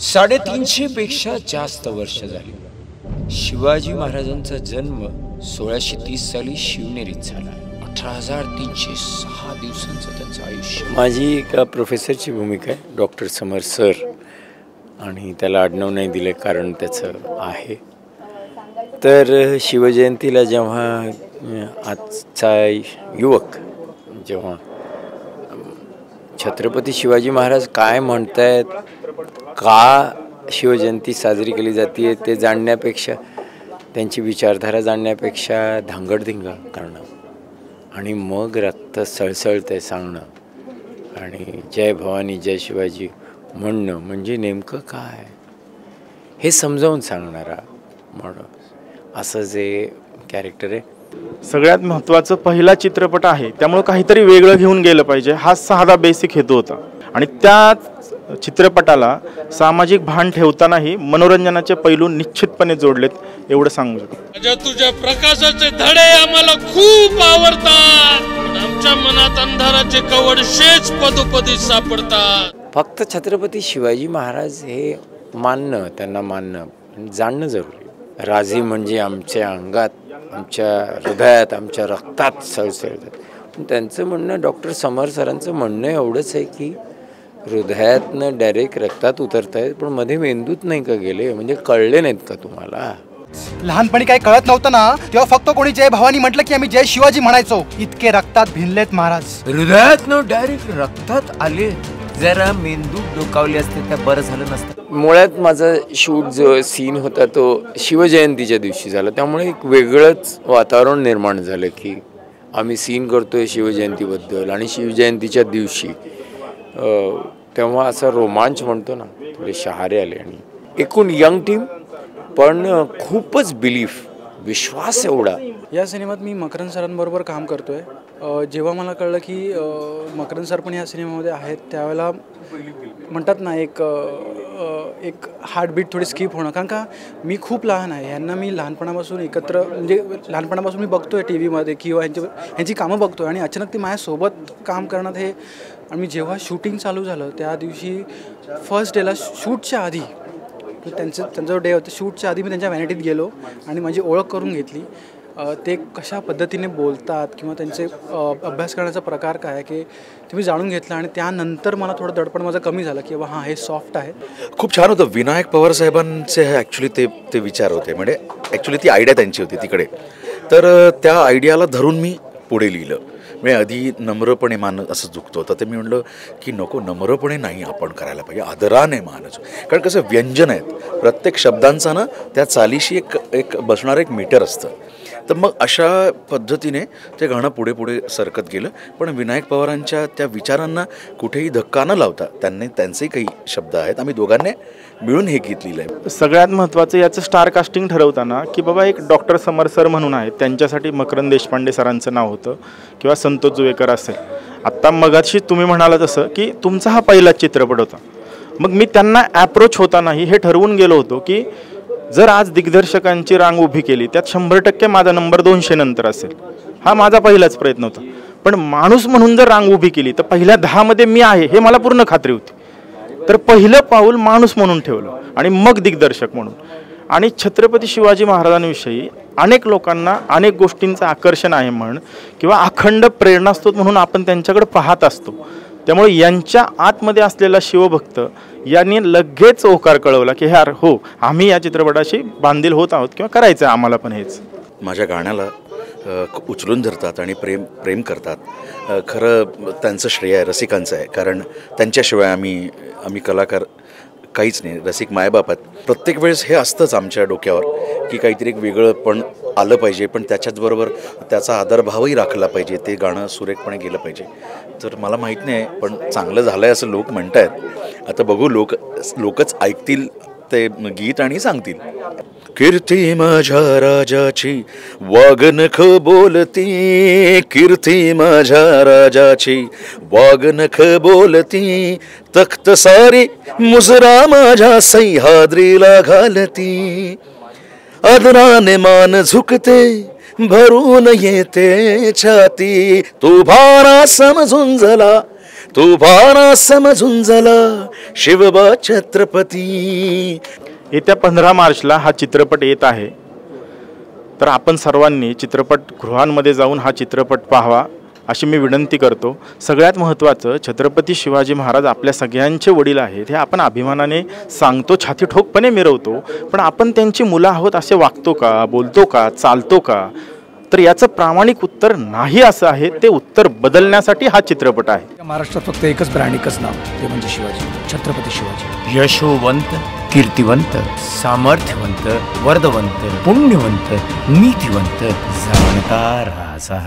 साडेतीनशे पेक्षा जास्त वर्ष झाली. शिवाजी महाराजांचा जन्म सोळाशे तीस साली शिवनेरीत झाला. अठरा हजार तीनशे सहा दिवसांचं त्यांचं आयुष्य. माझी एका प्रोफेसरची भूमिका आहे डॉक्टर समर सर. आणि त्याला आडनाव नाही दिले कारण त्याचं आहे. तर शिवजयंतीला जेव्हा आजचा युवक जेव्हा छत्रपती शिवाजी महाराज काय म्हणतायत का शिवजयंती साजरी केली जाते ते जाणण्यापेक्षा त्यांची विचारधारा जाणण्यापेक्षा धांगडधिंगा करणं. आणि मग रक्त सळसळतंय सांगणं. आणि जय भवानी जय शिवाजी म्हणणं म्हणजे नेमकं काय? हे समजावून सांगणारा म्हणून असं जे कॅरेक्टर आहे. सगळ्यात महत्त्वाचं पहिला चित्रपट आहे. त्यामुळं काहीतरी वेगळं घेऊन गेलं पाहिजे. हा साधा बेसिक हेतू होता. आणि त्या चित्रपटाला सामाजिक भान ठेवतानाही मनोरंजनाचे पैलू निश्चितपणे जोडलेत एवढं सांगू शकतो. माझ्या तुझ्या प्रकाशाचे धडे आम्हाला खूप आवडतात. आमच्या मनात अंधाराचे कवड शेच पदोपदी सापडतात. फक्त छत्रपती शिवाजी महाराज हे मानणं त्यांना मानणं जाणणं जरुरी. आहे. राजे म्हणजे आमच्या अंगात आमच्या हृदयात आमच्या रक्तात सळसळतात. पण त्यांचं म्हणणं डॉक्टर समर सरांचं म्हणणं एवढंच आहे की हृदयातनं डायरेक्ट रक्तात उतरत आहेत पण मध्ये मेंदूत नाही का गेले? म्हणजे कळले नाहीत का तुम्हाला? लहानपणी काही कळत नव्हतं ना तेव्हा फक्त कोणी जय भवानी म्हटलं की आम्ही जय शिवाजी म्हणायचो. इतके रक्तात भिनलेत महाराज. हृदयातनं डायरेक्ट रक्तात आले. जरा मेंदू डोकावले असते त्या बरं झालं नसतं. मुळात माझा शूट जो सीन होता तो शिवजयंतीच्या दिवशी झाला. त्यामुळे एक वेगळंच वातावरण निर्माण झालं की आम्ही सीन करतोय शिवजयंतीबद्दल आणि शिवजयंतीच्या दिवशी. तेव्हा असा रोमांच म्हणतो ना थोडे शहारे आले आणि एकूण यंग टीम पण खूपच बिलीफ विश्वास एवढा. या सिनेमात मी मकरंद सरांबरोबर काम करतो आहे जेव्हा मला कळलं की मकरन मकरंद सर पण या सिनेमामध्ये आहेत त्यावेळेला म्हणतात ना एक एक हार्टबीट थोडी स्किप होणं. कारण का मी खूप लहान आहे. यांना मी लहानपणापासून एकत्र म्हणजे लहानपणापासून मी बघतो आहे टी व्हीमध्ये किंवा यांची यांची कामं बघतो आणि अचानक ते माझ्यासोबत काम करण्यात हे आणि मी जेव्हा शूटिंग चालू झालं त्या दिवशी फर्स्ट डेला शूटच्या आधी त्यांचं त्यांचा डे होता. शूटच्या आधी मी त्यांच्या व्हॅनिटीत गेलो आणि माझी ओळख करून घेतली. ते कशा पद्धतीने बोलतात किंवा त्यांचे अभ्यास करण्याचा प्रकार काय आहे की ते मी जाणून घेतलं आणि त्यानंतर मला थोडं दडपण माझं कमी झालं की बाबा हां हे सॉफ्ट आहे. खूप छान होतं. विनायक पवार साहेबांचे हे ॲक्च्युली ते ते विचार होते. म्हणजे ॲक्च्युली ती आयडिया त्यांची होती तिकडे. तर त्या आयडियाला धरून मी पुढे लिहिलं. म्हणजे आधी नम्रपणे मान असं झुकतो. तर ते मी म्हणलं की नको नम्रपणे नाही आपण करायला पाहिजे. आदराने मानच. कारण कसं व्यंजन आहेत. प्रत्येक शब्दांचा ना त्या चालीशी एक एक बसणारं एक मीटर असतं. तर मग अशा पद्धतीने ते गाणं पुढे पुढे सरकत गेलं. पण विनायक पवारांच्या त्या विचारांना कुठेही धक्का न लावता त्यांनी त्यांचेही काही शब्द आहेत. आम्ही दोघांनी मिळून हे गीत लिहिलं आहे सगळ्यात महत्त्वाचं याचं स्टार कास्टिंग ठरवताना की बाबा एक डॉक्टर समर सर म्हणून आहेत. त्यांच्यासाठी मकरंद देशपांडे सरांचं नाव होतं किंवा संतोष जुवेकर असेल. आत्ता मगाशी तुम्ही म्हणाला तसं की तुमचा हा पहिलाच चित्रपट होता. मग मी त्यांना ॲप्रोच होतानाही हे ठरवून गेलो होतो की जर आज दिग्दर्शकांची रांग उभी केली त्यात शंभर टक्के माझा नंबर दोनशे नंतर असेल. हा माझा पहिलाच प्रयत्न होता. पण माणूस म्हणून जर रांग उभी केली तर पहिल्या दहामध्ये मी आहे हे मला पूर्ण खात्री होती. तर पहिलं पाऊल माणूस म्हणून ठेवलं आणि मग दिग्दर्शक म्हणून. आणि छत्रपती शिवाजी महाराजांविषयी अनेक लोकांना अनेक गोष्टींचं आकर्षण आहे म्हण किंवा अखंड प्रेरणास्त्रोत म्हणून आपण त्यांच्याकडे पाहत असतो. त्यामुळे यांच्या आतमध्ये असलेला शिवभक्त यांनी लगेच ओकार कळवला की यार हो आम्ही या चित्रपटाशी बांधील होत आहोत किंवा करायचं आहे आम्हाला पण हेच. माझ्या गाण्याला खूप उचलून धरतात आणि प्रेम प्रेम करतात. खरं त्यांचं श्रेय आहे रसिकांचं आहे. कारण त्यांच्याशिवाय आम्ही आम्ही कलाकार काहीच नाही. रसिक मायबाप आहेत. प्रत्येक वेळेस हे असतंच आमच्या डोक्यावर की काहीतरी एक वेगळं पण आलं पाहिजे पण त्याच्याचबरोबर त्याचा आदरभावही राखला पाहिजे ते गाणं सुरेखपणे गेलं पाहिजे. तर मला माहीत नाही पण चांगलं झालं आहे असं लोक म्हणत आहेत आता बघू लोक लोकच ऐकतील ते गीत आणि सांगतील. कीर्ती माझ्या राजाची वागनख बोलती. कीर्ती माझ्या राजाची वागनख बोलती. तख्त सारी मुजरा माझ्या सह्याद्रीला घालती. अदराने मान झुकते भरून येते छाती. तू भारा समजून झाला तू भारा समजून झाला शिवबा छत्रपती. येत्या पंधरा मार्चला हा चित्रपट येत आहे. तर आपण सर्वांनी चित्रपटगृहांमध्ये जाऊन हा चित्रपट पाहावा. अशी मी विनंती करतो. सगळ्यात महत्त्वाचं छत्रपती शिवाजी महाराज आपल्या सगळ्यांचे वडील आहेत हे आपण अभिमानाने सांगतो छाती ठोकपणे मिरवतो. पण आपण त्यांची मुलं आहोत असे वागतो का बोलतो का चालतो का? तर याचं प्रामाणिक उत्तर नाही असं आहे ते उत्तर बदलण्यासाठी हा चित्रपट आहे. महाराष्ट्रात फक्त एकच ब्रँड एकच नाव ते म्हणजे शिवाजी छत्रपती शिवाजी. यशोवंत कीर्तिवंत सामर्थ्यवंत वर्धवंत पुण्यवंत नीतिवंत जाणता राजा.